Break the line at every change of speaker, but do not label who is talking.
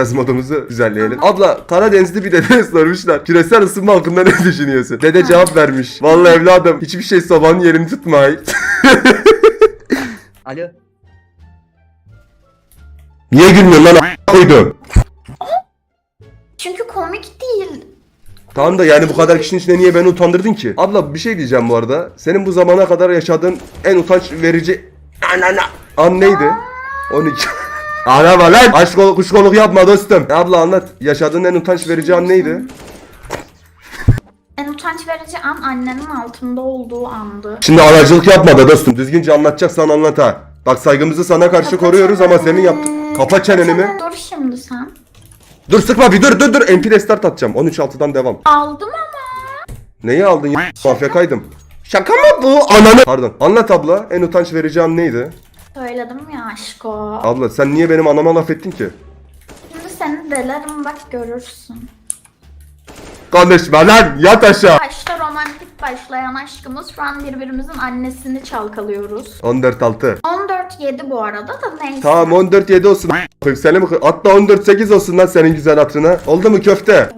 Biraz modumuzu güzelleyelim. Abla Karadenizli bir dede sormuşlar. Küresel ısınma hakkında ne düşünüyorsun? Dede cevap vermiş. Vallahi evladım hiçbir şey sobanın yerini tutmay.
Alo.
Niye gülmüyorsun lan a- koydum?
Çünkü komik değil.
Tamam da yani bu kadar kişinin içinde niye beni utandırdın ki? Abla bir şey diyeceğim bu arada. Senin bu zamana kadar yaşadığın en utanç verici Anana. an neydi? 12. Araba lan. Aşk ol, kuşkoluk yapma dostum. Abla anlat. Yaşadığın en utanç verici an neydi?
En utanç verici an annenin altında olduğu andı.
Şimdi aracılık yapma be dostum. Düzgünce anlatacaksan anlat ha. Bak saygımızı sana karşı koruyoruz ama senin yaptığın... Kapa çeneni mi?
Dur şimdi sen.
Dur sıkma bir dur dur dur. MP restart atacağım. 13.6'dan devam.
Aldım ama.
Neyi aldın ya? Mafyakaydım. Şaka mı bu? Ananı... Pardon. Anlat abla. En utanç verici an neydi?
Söyledim ya aşko.
Abla sen niye benim anama laf ettin ki?
Şimdi seni delerim bak görürsün.
Konuşma lan yat aşağı.
Başta romantik başlayan aşkımız şu an birbirimizin annesini çalkalıyoruz.
14-6.
14-7 bu arada da neyse.
Tamam 14-7 olsun. Koyayım seni mi koy- Hatta 14-8 olsun lan senin güzel hatırına. Oldu mu köfte?